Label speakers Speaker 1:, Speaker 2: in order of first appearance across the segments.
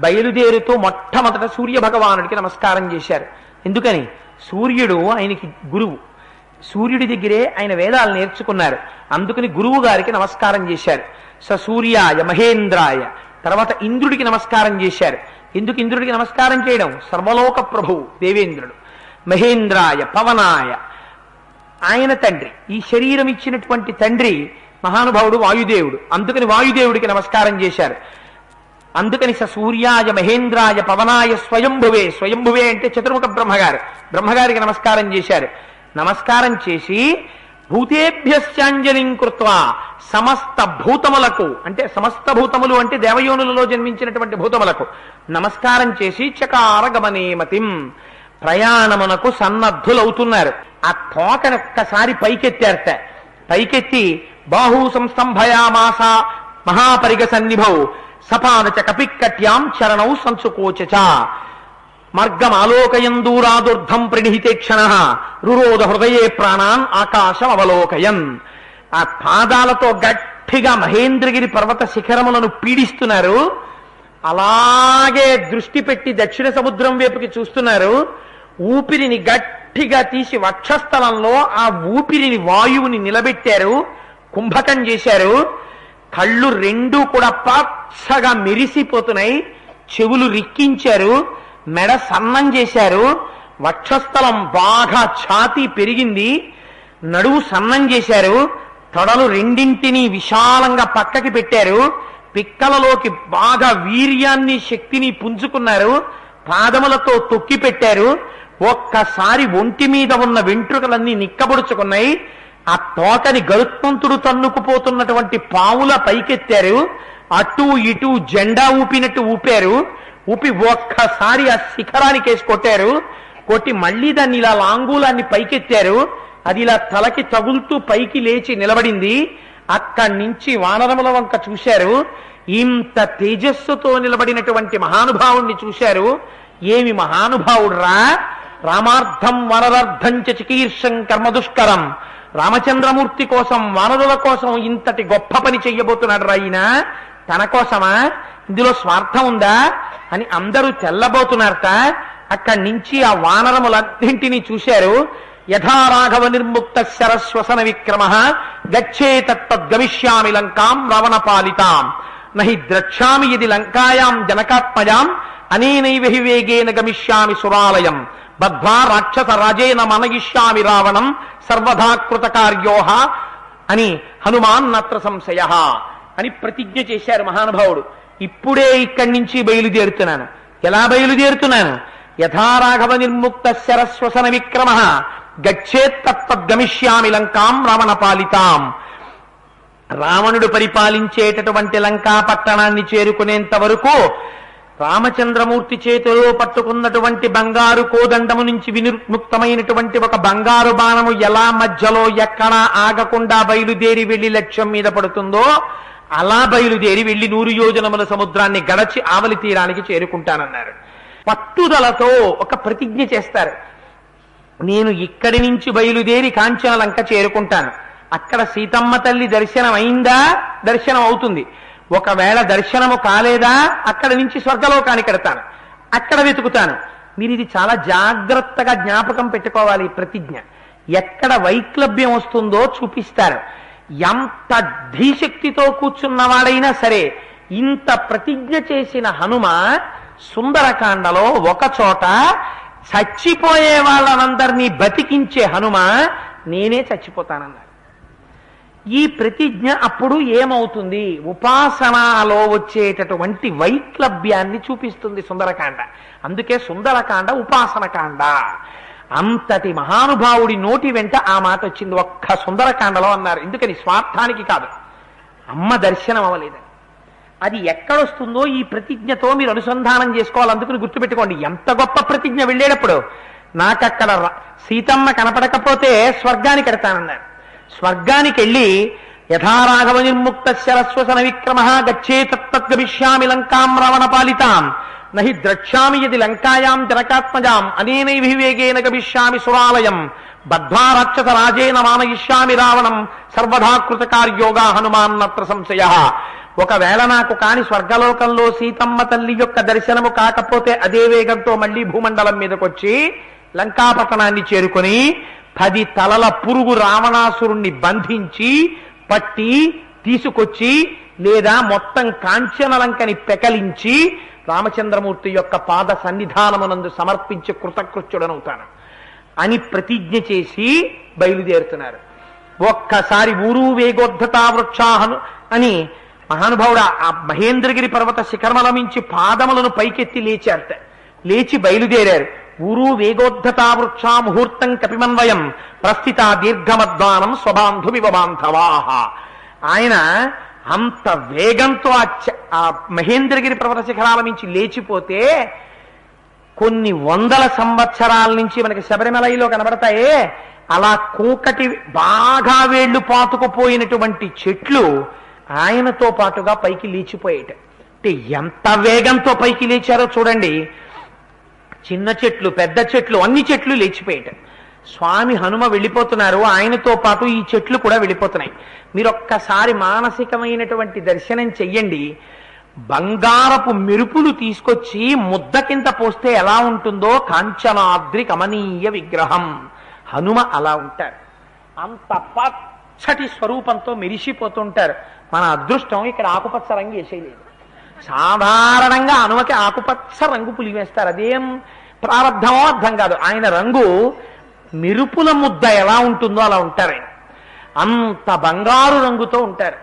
Speaker 1: బయలుదేరుతూ మొట్టమొదట సూర్య భగవానుడికి నమస్కారం చేశారు. ఎందుకని? సూర్యుడు ఆయనకి గురువు. సూర్యుడి దగ్గరే ఆయన వేదాలు నేర్చుకున్నారు. అందుకని గురువు గారికి నమస్కారం చేశారు. స సూర్యాయ మహేంద్రాయ. తర్వాత ఇంద్రుడికి నమస్కారం చేశారు. ఎందుకు ఇంద్రుడికి నమస్కారం చేయడం? సర్వలోక ప్రభువు దేవేంద్రుడు. మహేంద్రాయ పవనాయ. ఆయన తండ్రి. ఈ శరీరం ఇచ్చినటువంటి తండ్రి మహానుభావుడు వాయుదేవుడు. అందుకని వాయుదేవుడికి నమస్కారం చేశారు. అందుకని స సూర్యాయ మహేంద్రాయ పవనాయ స్వయంభువే స్వయంభువే అంటే చతుర్ముఖ బ్రహ్మగారు. బ్రహ్మగారికి నమస్కారం చేశారు. నమస్కారం చేసి భూతేభ్యశ్చాంజలిం కృత్వా సమస్త భూతములకు అంటే సమస్త భూతములు అంటే దేవయోనులలో జన్మించినటువంటి భూతములకు నమస్కారం చేసి చకార గమనేమతిం ప్రయాణమునకు సన్నద్ధులవుతున్నారు. ఆ తోకను ఒక్కసారి పైకెత్తారట. పైకెత్తి బాహు సంస్తంభయామాస మహాపరిగ సన్నిభౌ సపానచ కపిక్కట్యాం చరణౌ సంసుకోచచ. మార్గం ఆలోకయందూరాదుర్ధం ప్రణిహితే క్షణ. రురోధ హృదయే ప్రాణాన్ ఆకాశం అవలోకయన్. ఆ పాదాలతో గట్టిగా మహేంద్రగిరి పర్వత శిఖరములను పీడిస్తున్నారు. అలాగే దృష్టి పెట్టి దక్షిణ సముద్రం వైపుకి చూస్తున్నారు. ఊపిరిని గట్టిగా తీసి వక్షస్థలంలో ఆ ఊపిరిని వాయువుని నిలబెట్టారు. కుంభకం చేశారు. కళ్ళు రెండు కూడా పచ్చగా మెరిసిపోతున్నాయి. చెవులు రిక్కించారు. మెడ సన్నం చేశారు. వక్షస్థలం బాగా ఛాతీ పెరిగింది. నడువు సన్నం చేశారు. తొడలు రెండింటినీ విశాలంగా పక్కకి పెట్టారు. పిక్కలలోకి బాగా వీర్యాన్ని శక్తిని పుంజుకున్నారు. పాదములతో తొక్కి పెట్టారు ఒక్కసారి ఒంటి మీద ఉన్న వెంట్రుకలన్నీ నిక్కబొడుచుకున్నాయి. ఆ తోకని గరుత్మంతుడు తన్నుకుపోతున్నటువంటి పావుల పైకెత్తారు. అటు ఇటు జెండా ఊపినట్టు ఊపారు. ఊపి ఒక్కసారి ఆ శిఖరానికి వేసి కొట్టారు. కొట్టి మళ్ళీ దాన్ని ఇలా లాంగూలాన్ని పైకెత్తారు. అది ఇలా తలకి తగులుతూ పైకి లేచి నిలబడింది. అక్కడి నుంచి వానరముల వంక చూశారు. ఇంత తేజస్సుతో నిలబడినటువంటి మహానుభావుణ్ణి చూశారు. ఏమి మహానుభావుడురా? రామార్థం వనరార్థం చ చికీర్షం కర్మదుష్కరం రామచంద్రమూర్తి కోసం వానరుల కోసం ఇంతటి గొప్ప పని చెయ్యబోతున్నాడు రాయిన తన కోసమా? ఇందులో స్వార్థం ఉందా? అని అందరూ తెల్లబోతున్నారట. అక్కడి నుంచి ఆ వానరములన్నింటినీ చూశారు. యథారాఘవ నిర్ముక్త శరశ్వసన విక్రమ గచ్చే తత్గమిష్యామి లంకాం రవణ పాలితాం. నహి ద్రక్ష్యామి ఇది లంకాయాం జనకాత్మయాం అనేనైవ హి వేగేన గమిష్యామి సురాలయం. బద్ధ్వా రాక్షస రాజేన మనయిష్యామి రావణం సర్వధా కార్యోహ అని హనుమాన్ నత్ర సంశయ అని ప్రతిజ్ఞ చేశారు మహానుభావుడు. ఇప్పుడే ఇక్కడి నుంచి బయలుదేరుతున్నాను. ఎలా బయలుదేరుతున్నాను? యథారాఘవ నిర్ముక్త శరస్వసన విక్రమ గచ్చేత్తద్గమిష్యామి లంకాం రావణ పాలితాం రావణుడు పరిపాలించేటటువంటి లంకా పట్టణాన్ని చేరుకునేంత వరకు రామచంద్రమూర్తి చేతిలో పట్టుకున్నటువంటి బంగారు కోదండము నుంచి వినిర్ముక్తమైనటువంటి ఒక బంగారు బాణము ఎలా మధ్యలో ఎక్కడా ఆగకుండా బయలుదేరి వెళ్ళి లక్ష్యం మీద పడుతుందో అలా బయలుదేరి వెళ్ళి నూరు యోజనముల సముద్రాన్ని గడచి ఆవలి తీరానికి చేరుకుంటానన్నారు. పట్టుదలతో ఒక ప్రతిజ్ఞ చేస్తారు. నేను ఇక్కడి నుంచి బయలుదేరి కాంచన లంక చేరుకుంటాను. అక్కడ సీతమ్మ తల్లి దర్శనం అయిందా దర్శనం అవుతుంది ఒకవేళ దర్శనము కాలేదా అక్కడ నుంచి స్వర్గలోకానికి ఎడతాను అక్కడ వెతుకుతాను. మీరు ఇది చాలా జాగ్రత్తగా జ్ఞాపకం పెట్టుకోవాలి ప్రతిజ్ఞ. ఎక్కడ వైక్లభ్యం వస్తుందో చూపిస్తారు. ఎంత ధీశక్తితో కూర్చున్నవాడైనా సరే ఇంత ప్రతిజ్ఞ చేసిన హనుమ సుందరకాండలో ఒక చోట చచ్చిపోయే వాళ్ళనందరినీ బతికించే హనుమ నేనే చచ్చిపోతానన్నాడు. ఈ ప్రతిజ్ఞ అప్పుడు ఏమవుతుంది? ఉపాసనాలో వచ్చేటటువంటి వైక్లభ్యాన్ని చూపిస్తుంది సుందరకాండ. అందుకే సుందరకాండ ఉపాసనకాండ. అంతటి మహానుభావుడి నోటి వెంట ఆ మాట వచ్చింది. ఒక్క సుందరకాండలో అన్నారు. ఎందుకని? స్వార్థానికి కాదు. అమ్మ దర్శనం అవ్వలేదని అది ఎక్కడొస్తుందో ఈ ప్రతిజ్ఞతో మీరు అనుసంధానం చేసుకోవాలి అందుకని గుర్తుపెట్టుకోండి. ఎంత గొప్ప ప్రతిజ్ఞ వెళ్ళేటప్పుడు? నాకక్కడ సీతమ్మ కనపడకపోతే స్వర్గానికి ఎడతానన్నారు. స్వర్గానికి వెళ్ళి యథారాఘవ నిర్ముక్త శరస్వసన విక్రమ గచ్చే తత్గమిష్యామి లంకాం రావణ పాలితాం నహి ద్రక్ష్యామి యది లంకాయాం జనకాత్మజాం. అనేనైవ వేగేన గమిష్యామి సురాలయం. బద్ధ్వా రాక్షస రాజేన మానయిష్యామి రావణం. సర్వధా కృతకార్యోగా హనుమాన్నత్ర సంశయ. ఒకవేళ నాకు కాని స్వర్గలోకంలో సీతమ్మ తల్లి యొక్క దర్శనము కాకపోతే అదే వేగంతో మళ్ళీ భూమండలం మీదకొచ్చి లంకాపట్టణాన్ని చేరుకొని పది తలల పురుగు రావణాసురుణ్ణి బంధించి పట్టి తీసుకొచ్చి లేదా మొత్తం కాంచనలంకని పెకలించి రామచంద్రమూర్తి యొక్క పాద సన్నిధానమునందు సమర్పించి కృతకృత్యుడనవుతాను అని ప్రతిజ్ఞ చేసి బయలుదేరుతున్నారు. ఒక్కసారి ఊరు వేగోద్ధతా వృక్షాహను అని మహానుభావుడు ఆ మహేంద్రగిరి పర్వత శిఖరమలమించి పాదములను పైకెత్తి లేచారట. లేచి బయలుదేరారు. ఊరు వేగోద్ధతా వృక్షా ముహూర్తం కపిమన్వయం ప్రస్థిత దీర్ఘమద్వానం స్వబాంధువివ బాంధవాహ ఆయన అంత వేగంతో ఆ చ- ఆ మహేంద్రగిరి పర్వత శిఖరాల నుంచి లేచిపోతే కొన్ని వందల సంవత్సరాల నుంచి మనకి శబరిమలలో కనబడతాయే. అలా కూకటి బాగా వేళ్ళు పాతుకుపోయినటువంటి చెట్లు ఆయనతో పాటుగా పైకి లేచిపోయేట. అంటే ఎంత వేగంతో పైకి లేచారో చూడండి. చిన్న చెట్లు పెద్ద చెట్లు అన్ని చెట్లు లేచిపోయేట స్వామి హనుమ వెళ్ళిపోతున్నారు. ఆయనతో పాటు ఈ చెట్లు కూడా వెళ్ళిపోతున్నాయి. మీరు ఒక్కసారి మానసికమైనటువంటి దర్శనం చెయ్యండి. బంగారపు మెరుపులు తీసుకొచ్చి ముద్ద కింద పోస్తే ఎలా ఉంటుందో కాంచనాద్రి కమనీయ విగ్రహం. హనుమ అలా ఉంటారు. అంత పచ్చటి స్వరూపంతో మెరిసిపోతుంటారు. మన అదృష్టం ఇక్కడ ఆకుపచ్చ రంగు వేసేయలేదు. సాధారణంగా అనుమకి ఆకుపచ్చ రంగు పులివేస్తారు అదేం ప్రారంధమో అర్థం కాదు. ఆయన రంగు మెరుపుల ముద్ద ఎలా ఉంటుందో అలా ఉంటారు ఆయన. అంత బంగారు రంగుతో ఉంటారు.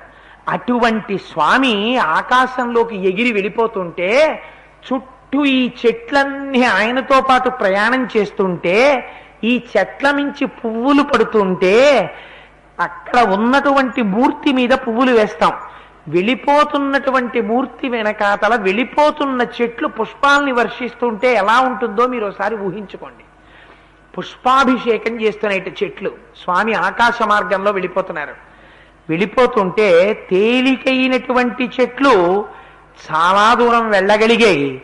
Speaker 1: అటువంటి స్వామి ఆకాశంలోకి ఎగిరి వెళ్ళిపోతుంటే చుట్టూ ఈ చెట్లన్నీ ఆయనతో పాటు ప్రయాణం చేస్తుంటే ఈ చెట్ల మించి పువ్వులు పడుతుంటే అక్కడ ఉన్నటువంటి మూర్తి మీద పువ్వులు వేస్తాం. వెళ్ళిపోతున్నటువంటి మూర్తి వెనకాతల వెళ్ళిపోతున్న చెట్లు పుష్పాల్ని వర్షిస్తుంటే ఎలా ఉంటుందో మీరు ఒకసారి ఊహించుకోండి. పుష్పాభిషేకం చేస్తున్న చెట్లు. స్వామి ఆకాశ మార్గంలో వెళ్ళిపోతున్నారు. వెళ్ళిపోతుంటే తేలికైనటువంటి చెట్లు చాలా దూరం వెళ్ళగలిగాయి.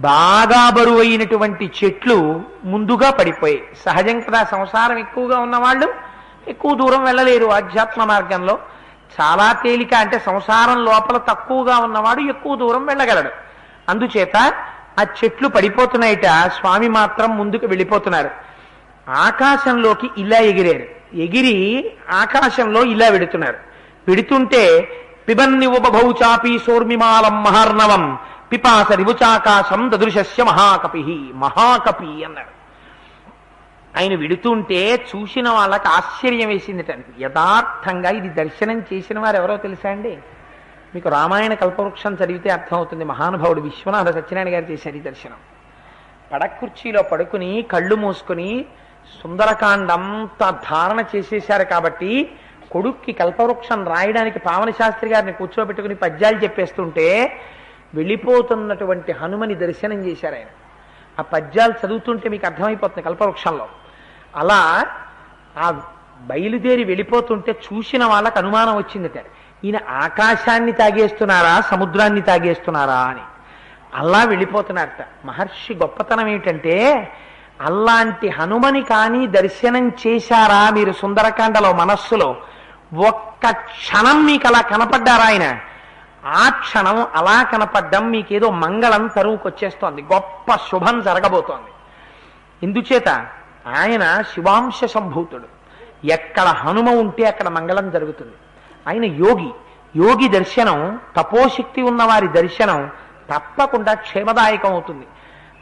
Speaker 1: బాగా బరువైనటువంటి చెట్లు ముందుగా పడిపోయాయి. సహజం కదా సంసారం ఎక్కువగా ఉన్నవాళ్ళు ఎక్కువ దూరం వెళ్ళలేరు ఆధ్యాత్మ మార్గంలో. చాలా తేలిక అంటే సంసారం లోపల తక్కువగా ఉన్నవాడు ఎక్కువ దూరం వెళ్ళగలడు. అందుచేత ఆ చెట్లు పడిపోతున్నాయిట స్వామి మాత్రం ముందుకు వెళ్ళిపోతున్నారు. ఆకాశంలోకి ఇలా ఎగిరారు. ఎగిరి ఆకాశంలో ఇలా వెడుతున్నారు. పెడుతుంటే పిబన్ని ఉపభౌచాపి సోర్మిమాలం మహార్ణవం పిపాస రివుచాకాశం దదృశస్య మహాకపి మహాకపి అన్నాడు ఆయన విడుతుంటే చూసిన వాళ్ళకి ఆశ్చర్యం వేసిందిట. యథార్థంగా ఇది దర్శనం చేసిన వారు ఎవరో తెలుసా అండి? మీకు రామాయణ కల్పవృక్షం చదివితే అర్థమవుతుంది. మహానుభావుడు విశ్వనాథ సత్యనారాయణ గారు చేశారు ఈ దర్శనం. పడకుర్చీలో పడుకుని కళ్ళు మూసుకుని సుందరకాండంతా ధారణ చేసేశారు కాబట్టి కొడుక్కి కల్పవృక్షం రాయడానికి పావన శాస్త్రి గారిని కూర్చోబెట్టుకుని పద్యాలు చెప్పేస్తుంటే వెళ్ళిపోతున్నటువంటి హనుమని దర్శనం చేశారు ఆయన. ఆ పద్యాలు చదువుతుంటే మీకు అర్థమైపోతుంది కల్పవృక్షంలో. అలా ఆ బయలుదేరి వెళ్ళిపోతుంటే చూసిన వాళ్ళకి అనుమానం వచ్చిందట. ఈయన ఆకాశాన్ని తాగేస్తున్నారా సముద్రాన్ని తాగేస్తున్నారా అని. అల్లా వెళ్ళిపోతున్నారట. మహర్షి గొప్పతనం ఏంటంటే అలాంటి హనుమని కానీ దర్శనం చేశారా మీరు సుందరకాండలో మనస్సులో? ఒక్క క్షణం మీకు అలా కనపడ్డారా ఆయన? ఆ క్షణం అలా కనపడ్డం మీకేదో మంగళం తరువుకొచ్చేస్తోంది. గొప్ప శుభం జరగబోతోంది. ఎందుచేత ఆయన శివాంశ సంభూతుడు. ఎక్కడ హనుమ ఉంటే అక్కడ మంగళం జరుగుతుంది. ఆయన యోగి. యోగి దర్శనం తపోశక్తి ఉన్నవారి దర్శనం తప్పకుండా క్షేమదాయకం అవుతుంది.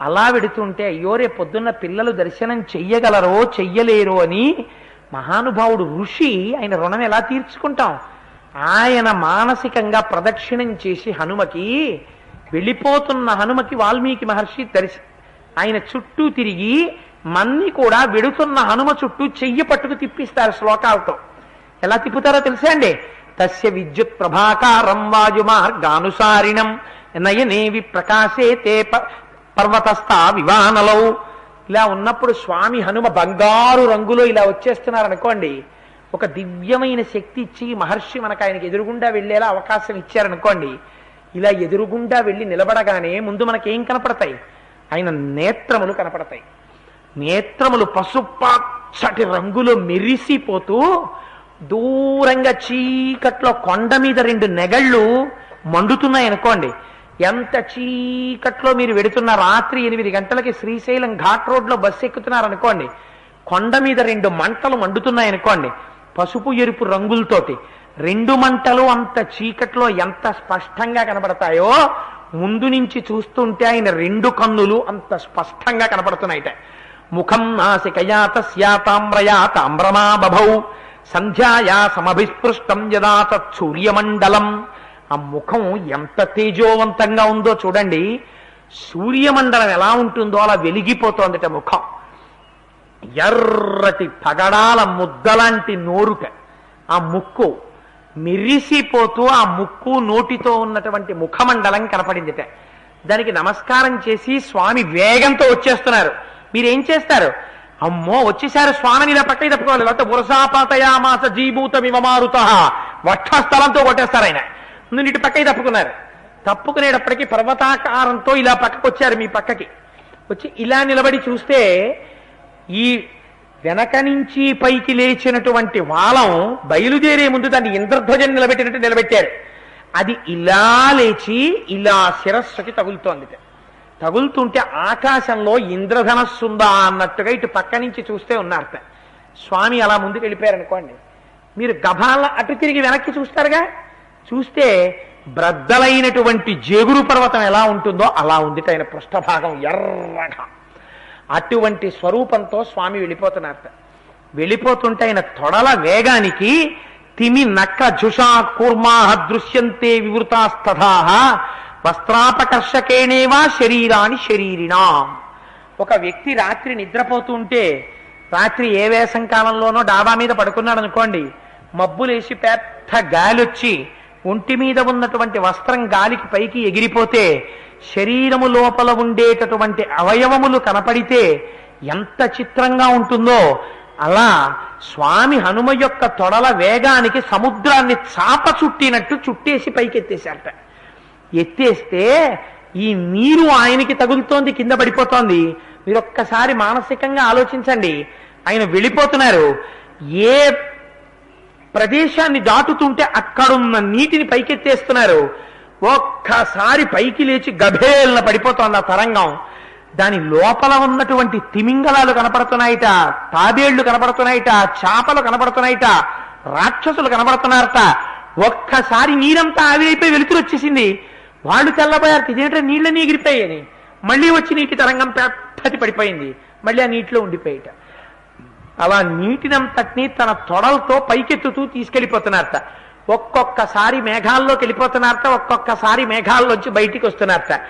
Speaker 1: అలా వెడుతుంటే అయ్యో రేపు పొద్దున్న పిల్లలు దర్శనం చెయ్యగలరో చెయ్యలేరో అని మహానుభావుడు ఋషి ఆయన రుణం ఎలా తీర్చుకుంటాం? ఆయన మానసికంగా ప్రదక్షిణం చేసి హనుమకి వెళ్ళిపోతున్న హనుమకి వాల్మీకి మహర్షి దర్శ ఆయన చుట్టూ తిరిగి మన్ని కూడా వెడుతున్న హనుమ చుట్టూ చెయ్యి పట్టుకు తిప్పిస్తారు శ్లోకాలతో. ఎలా తిప్పుతారో తెలుసా అండి? తస్య విద్యుత్ ప్రభాకారం వాయుమార్గానుసారిణం నయనేవి ప్రకాశే తే పర్వతస్థ వివానలౌ. ఇలా ఉన్నప్పుడు స్వామి హనుమ బంగారు రంగులో ఇలా వచ్చేస్తున్నారనుకోండి ఒక దివ్యమైన శక్తి ఇచ్చి మహర్షి మనకు ఆయనకి ఎదురుగుండా వెళ్ళేలా అవకాశం ఇచ్చారనుకోండి ఇలా ఎదురుగుండా వెళ్ళి నిలబడగానే ముందు మనకేం కనపడతాయి? ఆయన నేత్రములు కనపడతాయి. నేత్రములు పసుపాచ్చటి రంగులో మెరిసిపోతూ దూరంగా చీకట్లో కొండ మీద రెండు నెగళ్ళు మండుతున్నాయి అనుకోండి. ఎంత చీకట్లో మీరు వెడుతున్న రాత్రి ఎనిమిది గంటలకి శ్రీశైలం ఘాట్ రోడ్లో బస్సు ఎక్కుతున్నారనుకోండి కొండ మీద రెండు మంటలు మండుతున్నాయి అనుకోండి. పసుపు ఎరుపు రంగులతోటి రెండు మంటలు అంత చీకట్లో ఎంత స్పష్టంగా కనబడతాయో ముందు నుంచి చూస్తుంటే ఆయన రెండు కన్నులు అంత స్పష్టంగా కనపడుతున్నాయిట ముఖం నాసికయా తస్యాతామ్రయా తామ్రమా బభౌ. సంధ్యాయా సమభిస్పృష్టం యదా తూర్యమండలం ఆ ముఖం ఎంత తేజోవంతంగా ఉందో చూడండి. సూర్యమండలం ఎలా ఉంటుందో అలా వెలిగిపోతోందట ముఖం. ఎర్రటి పగడాల ముద్దలాంటి నోరుక. ఆ ముక్కు మిరిసిపోతూ ఆ ముక్కు నోటితో ఉన్నటువంటి ముఖమండలం కనపడిందిట. దానికి నమస్కారం చేసి స్వామి వేగంతో వచ్చేస్తున్నారు. మీరేం చేస్తారు? అమ్మో వచ్చేసారు స్వామిని ఇలా పక్కకి తప్పుకోవాలి. లేకపోతే వరుసాపాతయామాస జీభూత విమమారుత వక్షస్థలంతో కొట్టేస్తారు ఆయన. ముందు ఇటు పక్కకి తప్పుకున్నారు. తప్పుకునేటప్పటికీ పర్వతాకారంతో ఇలా పక్కకు వచ్చారు మీ పక్కకి. వచ్చి ఇలా నిలబడి చూస్తే ఈ వెనక నుంచి పైకి లేచినటువంటి వాలం బయలుదేరే ముందు దాన్ని ఇంద్రధ్వజం నిలబెట్టినట్టు నిలబెట్టారు. అది ఇలా లేచి ఇలా శిరస్సుకి తగులుతోంది. తగులుతుంటే ఆకాశంలో ఇంద్రధనస్సుందా అన్నట్టుగా ఇటు పక్క నుంచి చూస్తే ఉన్నారట స్వామి అలా ముందుకు వెళ్ళిపోయారు అనుకోండి మీరు గభాల అటు తిరిగి వెనక్కి చూస్తారుగా? చూస్తే బ్రద్దలైనటువంటి జేగురు పర్వతం ఎలా ఉంటుందో అలా ఉంది ఆయన పృష్ఠభాగం ఎర్రగా. అటువంటి స్వరూపంతో స్వామి వెళ్ళిపోతున్నారట వెళ్ళిపోతుంటే ఆయన తొడల వేగానికి తిమి నక్క జుషా కూర్మా దృశ్యంతే వివృతాస్తథాహ వస్త్రాపకర్షకేణేవా శరీరాని శరీరినా ఒక వ్యక్తి రాత్రి నిద్రపోతుంటే రాత్రి ఏ వేసం కాలంలోనో డాబా మీద పడుకున్నాడు అనుకోండి మబ్బులేసి పెద్ద గాలి వచ్చి ఒంటి మీద ఉన్నటువంటి వస్త్రం గాలికి పైకి ఎగిరిపోతే శరీరము లోపల ఉండేటటువంటి అవయవములు కనపడితే ఎంత చిత్రంగా ఉంటుందో అలా స్వామి హనుమ యొక్క తొడల వేగానికి సముద్రాన్ని చాప చుట్టినట్టు చుట్టేసి పైకి ఎత్తేశారట ఎత్తేస్తే ఈ నీరు ఆయనకి తగులుతోంది కింద పడిపోతోంది. మీరు ఒక్కసారి మానసికంగా ఆలోచించండి. ఆయన వెళ్ళిపోతున్నారు. ఏ ప్రదేశాన్ని దాటుతుంటే అక్కడున్న నీటిని పైకెత్తేస్తున్నారు. ఒక్కసారి పైకి లేచి గభేలన పడిపోతోంది ఆ తరంగం. దాని లోపల ఉన్నటువంటి తిమింగలాలు కనపడుతున్నాయిట తాబేళ్ళు కనపడుతున్నాయిట చేపలు కనపడుతున్నాయిట రాక్షసులు కనపడుతున్నారట. ఒక్కసారి నీరంతా ఆవిరైపోయి వెలుతురు వచ్చేసింది. వాళ్ళు తెల్లబోయారు ఇదేంటో నీళ్ళని ఎగిరిపోయాయని మళ్ళీ వచ్చి నీటి తరంగం పెద్దది పడిపోయింది. మళ్ళీ ఆ నీటిలో ఉండిపోయేట. అలా నీటినంతటినీ తన తొడలతో పైకెత్తుతూ తీసుకెళ్ళిపోతున్నారట ఒక్కొక్కసారి మేఘాల్లోకి వెళ్ళిపోతున్నారట ఒక్కొక్కసారి మేఘాల్లోంచి బయటికి వస్తున్నారట.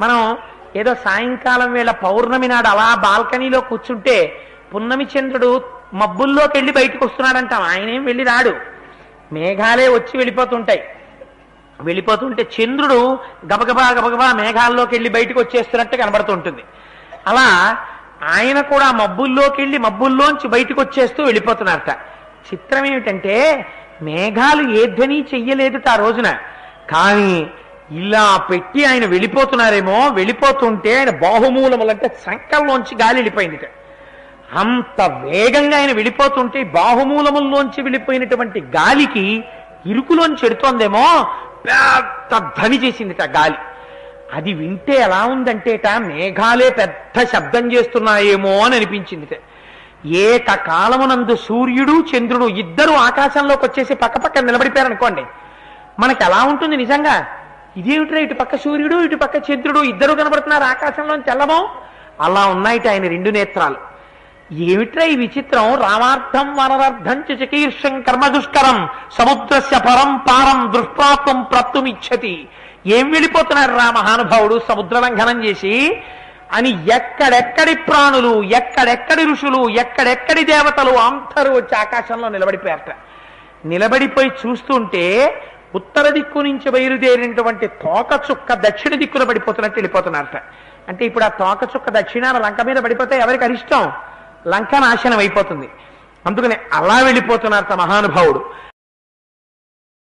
Speaker 1: మనం ఏదో సాయంకాలం వేళ పౌర్ణమి నాడు అలా బాల్కనీలో కూర్చుంటే పున్నమి చంద్రుడు మబ్బుల్లోకి వెళ్ళి బయటికి వస్తున్నాడంటాం. ఆయనేం వెళ్ళి రాడు. మేఘాలే వచ్చి వెళ్ళిపోతుంటాయి. వెళ్ళిపోతుంటే చంద్రుడు గబగబా గబగబా మేఘాల్లోకి వెళ్ళి బయటకు వచ్చేస్తున్నట్టు కనబడుతుంటుంది. అలా ఆయన కూడా మబ్బుల్లోకి వెళ్ళి మబ్బుల్లోంచి బయటకు వచ్చేస్తూ వెళ్ళిపోతున్నారట. చిత్రం ఏమిటంటే మేఘాలు ఏ ధ్వని చెయ్యలేదుట ఆ రోజున. కానీ ఇలా పెట్టి ఆయన వెళ్ళిపోతున్నారేమో వెళ్ళిపోతుంటే ఆయన బాహుమూలములంటే సంకల్లోంచి గాలి వెళ్ళిపోయిందిట. అంత వేగంగా ఆయన వెళ్ళిపోతుంటే బాహుమూలముల్లోంచి వెళ్ళిపోయినటువంటి గాలికి ఇరుకులోంచి చెడుతోందేమో పెద్ద ధ్వని చేసిందిట గాలి. అది వింటే ఎలా ఉందంటేట మేఘాలే పెద్ద శబ్దం చేస్తున్నాయేమో అని అనిపించిందిట. ఏకకాలమునందు సూర్యుడు చంద్రుడు ఇద్దరు ఆకాశంలోకి వచ్చేసి పక్క పక్క నిలబడిపోయారనుకోండి. మనకి ఎలా ఉంటుంది నిజంగా? ఇదేమిట్రా ఇటు పక్క సూర్యుడు ఇటు పక్క చంద్రుడు ఇద్దరు కనబడుతున్నారు ఆకాశంలో తెల్లమో? అలా ఉన్నాయిట ఆయన రెండు నేత్రాలు. ఏమిట్రా ఈ విచిత్రం? రామార్థం వనరర్థం చకీర్షం చికీర్షం కర్మ దుష్కరం సముద్రస్య పరం పారం దృష్టాత్వం ప్రత్తుమిచ్చతి ఏం వెళ్ళిపోతున్నారు రా మహానుభావుడు? సముద్ర లంఘనం చేసి అని ఎక్కడెక్కడి ప్రాణులు ఎక్కడెక్కడి ఋషులు ఎక్కడెక్కడి దేవతలు అందరూ వచ్చి ఆకాశంలో నిలబడిపోయారట. నిలబడిపోయి చూస్తుంటే ఉత్తర దిక్కు నుంచి బయలుదేరినటువంటి తోక చుక్క దక్షిణ దిక్కున పడిపోతున్నట్టు వెళ్ళిపోతున్నారట. అంటే ఇప్పుడు ఆ తోక చుక్క దక్షిణాన లంక మీద పడిపోతే ఎవరికి అరిష్టం? లంక నాశనం అయిపోతుంది. అందుకని అలా వెళ్ళిపోతున్నారట మహానుభావుడు.